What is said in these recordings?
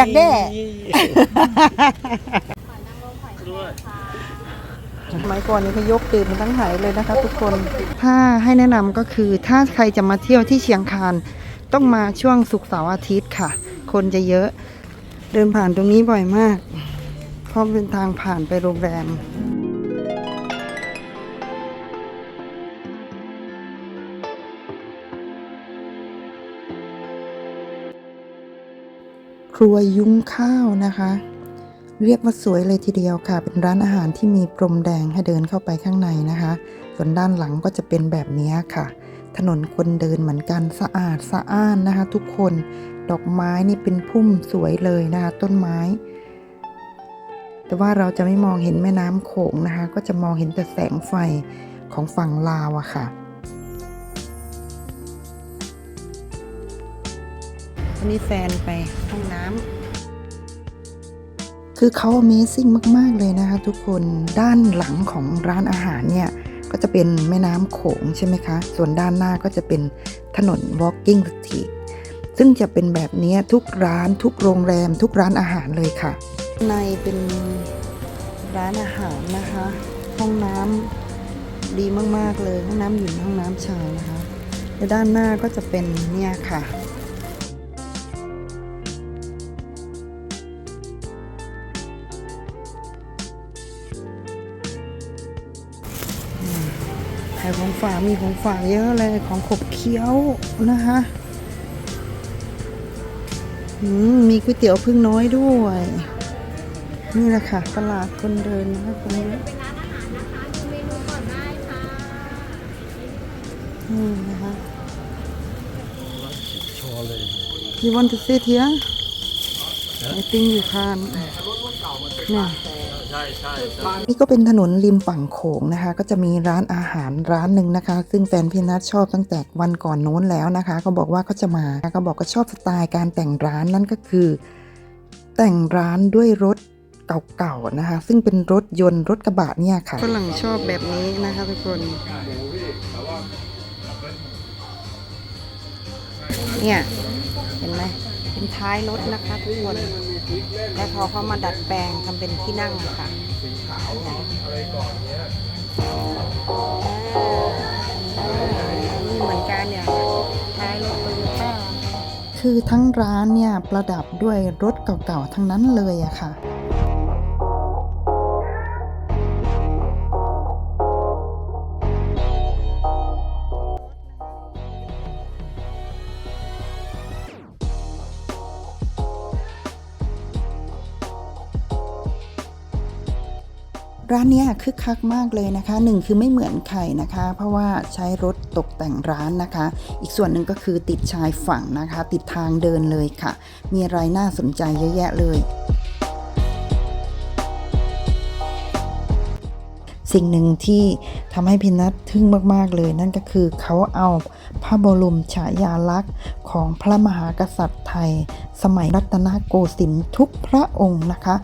ดักแด้สมัยก่อนนี้เขายกตื่นมาทั้งสายเลยนะคะ ทุกคน ถ้าให้แนะนำก็คือถ้าใครจะมาเที่ยวที่เชียงคานต้องมาช่วงศุกร์เสาร์อาทิตย์ค่ะ คนจะเยอะเดินผ่านตรงนี้บ่อยมาก เพราะเป็นทางผ่านไปโรงแรม ครัวยุ้งข้าวนะคะ เรียกว่าสวยเลยทีเดียวค่ะ เป็นร้านอาหารที่มีพรมแดงให้เดินเข้าไปข้างในนะคะ ส่วนด้านหลังก็จะเป็นแบบนี้ค่ะ ถนนคนเดินเหมือนกันสะอาดสะอ้านนะคะ ทุกคนดอกไม้นี่เป็นพุ่มสวยเลยนะคะ ต้นไม้ แต่ว่าเราจะไม่มองเห็นแม่น้ำโขงนะคะ ก็จะมองเห็นแต่แสงไฟของฝั่งลาวอะค่ะ นนี้แฟนไปห้องน้ำคือเขา Amazing มาก ๆ เลยนะคะทุกคนด้านหลังของร้านอาหารเนี่ยก็จะเป็นแม่น้ำโขงใช่ไหมคะ ส่วนด้านหน้าก็จะเป็นถนน Walking Street ซึ่งจะเป็นแบบนี้ทุกร้านทุกโรงแรม ทุกร้านอาหารเลยค่ะ ในเป็นร้านอาหารนะคะ ห้องน้ำดีมาก ๆ เลย ห้องน้ำหญิงห้องน้ำชายนะคะและด้านหน้าก็จะเป็นเนี่ยค่ะายของฝากมีของฝากเยอะเลยของขบเคี้ยวนะคะอืมมีก๋วยเตี๋ยวพึ่งน้อยด้วย นี่แหละค่ะตลาดคนเดินนะคะคนเยอะนี่นะคะ You want to sit here? I think you can เนี่ย นี่ก็เป็นถนนริมฝั่งโขงนะคะ ก็จะมีร้านอาหารร้านหนึ่งนะคะ ซึ่งแฟนพี่นัทชอบตั้งแต่วันก่อนโน้นแล้วนะคะ ก็บอกว่าเขาจะมาก็บอกก็ชอบสไตล์การแต่งร้านนั่นก็คือ แต่งร้านด้วยรถเก่าๆนะคะ ซึ่งเป็นรถยนต์รถกระบะเนี่ยค่ะฝรั่งชอบแบบนี้นะคะทุกคนเนี่ยเห็นไหม เป็นท้ายรถนะคะทุกคน แล้วพอเขามาดัดแปลงทำเป็นที่นั่งอะค่ะนี่เหมือนกันเนี่ยท้ายรถโตโยต้าคือทั้งร้านเนี่ยประดับด้วยรถเก่าๆทั้งนั้นเลยอะค่ะ ร้านนี้คึกคักมากเลยนะคะหนึ่งคือไม่เหมือนใครนะคะ เพราะว่าใช้รถตกแต่งร้านนะคะ อีกส่วนหนึ่งก็คือติดชายฝั่งนะคะ ติดทางเดินเลยค่ะ มีอะไรน่าสนใจเยอะแยะเลย สิ่งหนึ่งที่ทำให้พินัททึ่งมากๆเลย นั่นก็คือเขาเอาพระบรมฉายาลักษณ์ของพระมหากษัตริย์ไทย สมัยรัตนโกสินทร์ทุกพระองค์นะคะ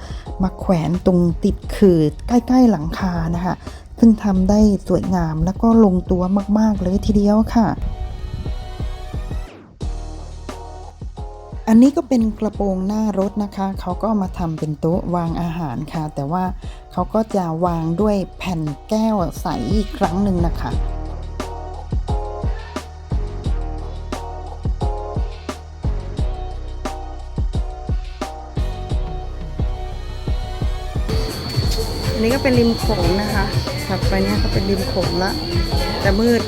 มาแขวนตรงติดคือใกล้ ๆหลังคานะคะ ซึ่งทำได้สวยงามแล้วก็ลงตัวมากๆเลยทีเดียวค่ะ อันนี้ก็เป็นกระโปรงหน้ารถนะคะ เขาก็มาทำเป็นโต๊ะวางอาหารค่ะ แต่ว่าเขาก็จะวางด้วยแผ่นแก้วใสอีกครั้งหนึ่งนะคะอันนี้ก็เป็นริมโขงนะคะ ถัดไปเนี่ยก็เป็นริมโขงละแต่มืด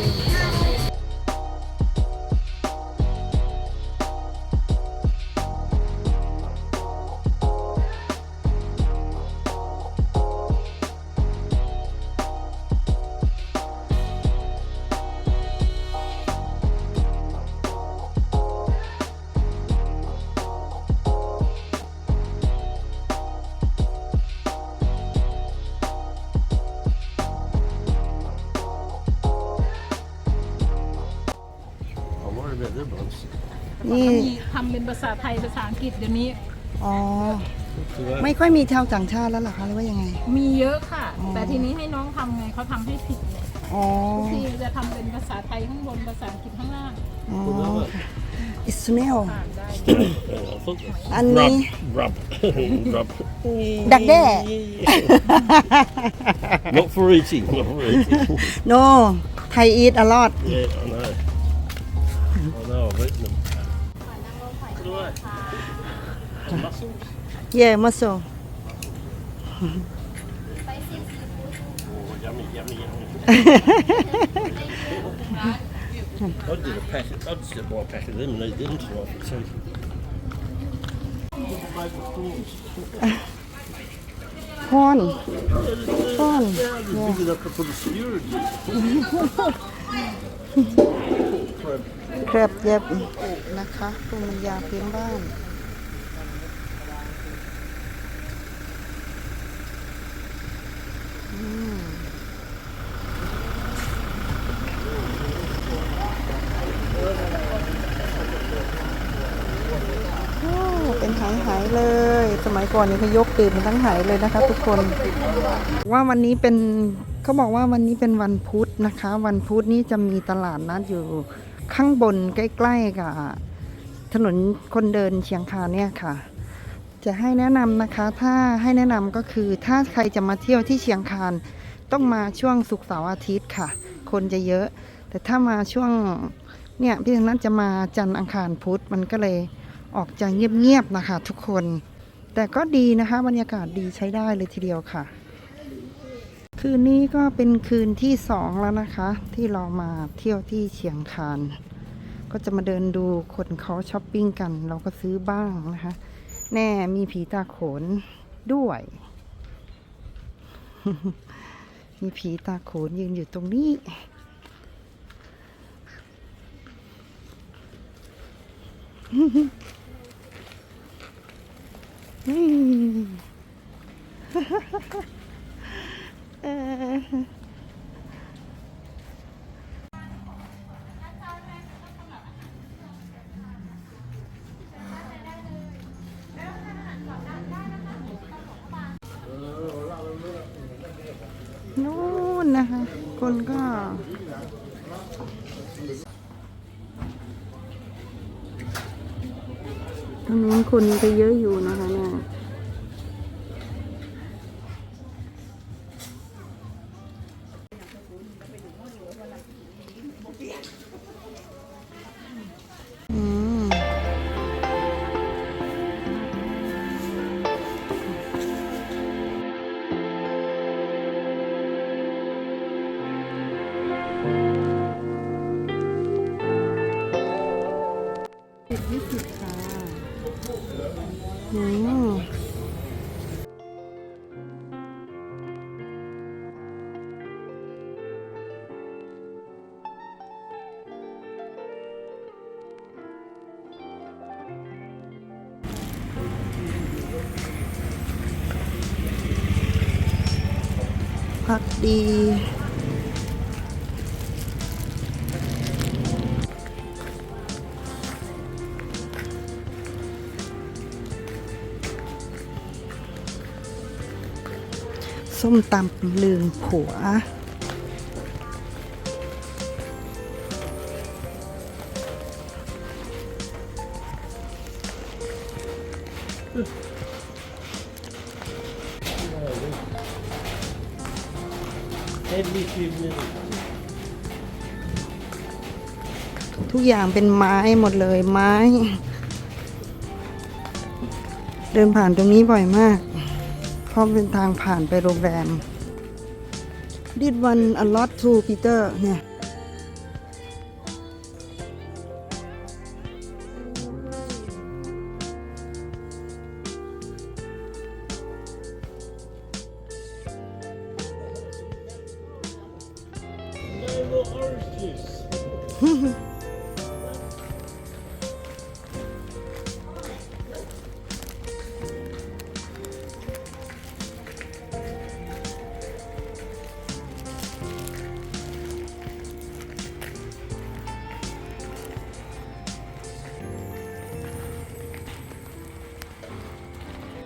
นี่มีทำเป็นภาษาไทยภาษาอังกฤษเดี๋ยวนี้ อ๋อ So that, ไม่ค่อยมีชาวต่างชาติแล้วเหรอคะหรือว่ายังไง มีเยอะค่ะ อ๋อ แต่ทีนี้ให้น้องทำไงเขาทำให้ผิดเลยอ๋อ ทุกทีจะทำเป็นภาษาไทยข้างบนภาษาอังกฤษข้างล่างอ๋อ we love it. ค่ะ it's snail ทานได้ I thought that. อันนี้ Rub. Rub. Duck there. Not for eating. Not for eating. no Thai eat a lot yeah, I know. I Mussels. yeah mussel Oh, yummy, yummy, yummy. I'd get a packet. I'd just buy a packet of them and eat them tonight for tea. corn corn Big enough to put a skewer in. Crab. แครบเย็บนะคะภูมิปัญญาพื้นบ้าน เป็นหายหายเลย สมัยก่อนนี่เขายกตื่นเป็นทั้งหายเลยนะคะทุกคน ว่าวันนี้เป็นเขาบอกว่าวันนี้เป็นวันพุธนะคะ วันพุธนี้จะมีตลาดนัดอยู่ ข้างบนใกล้ๆกับถนนคนเดินเชียงคานเนี่ยค่ะ จะให้แนะนำนะคะ ถ้าให้แนะนำก็คือถ้าใครจะมาเที่ยวที่เชียงคานต้องมาช่วงศุกร์เสาร์อาทิตย์ค่ะ คนจะเยอะ แต่ถ้ามาช่วงเนี่ยพี่นัทจะมาจันทร์อังคารพุธมันก็เลยออกจะเงียบๆนะคะ ทุกคน แต่ก็ดีนะคะ บรรยากาศดีใช้ได้เลยทีเดียวค่ะ คืนนี้ก็เป็นคืนที่สองแล้วนะคะ ที่เรามาเที่ยวที่เชียงคาน ก็จะมาเดินดูคนเขาช้อปปิ้งกัน เราก็ซื้อบ้างนะคะ แน่มีผีตาโขนด้วย มีผีตาโขนยืนอยู่ตรงนี้อืมเออ นู่นนะคะ คนก็ตรงนู้นคนก็เยอะอยู่นะคะเนี่ย พักดี ส้มตำลืมผัว ทุกอย่างเป็นไม้หมดเลยไม้ เดินผ่านตรงนี้บ่อยมาก พราะเป็นทางผ่านไปโรงแรม Did one a lot to Peter เนี่ย No more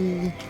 嗯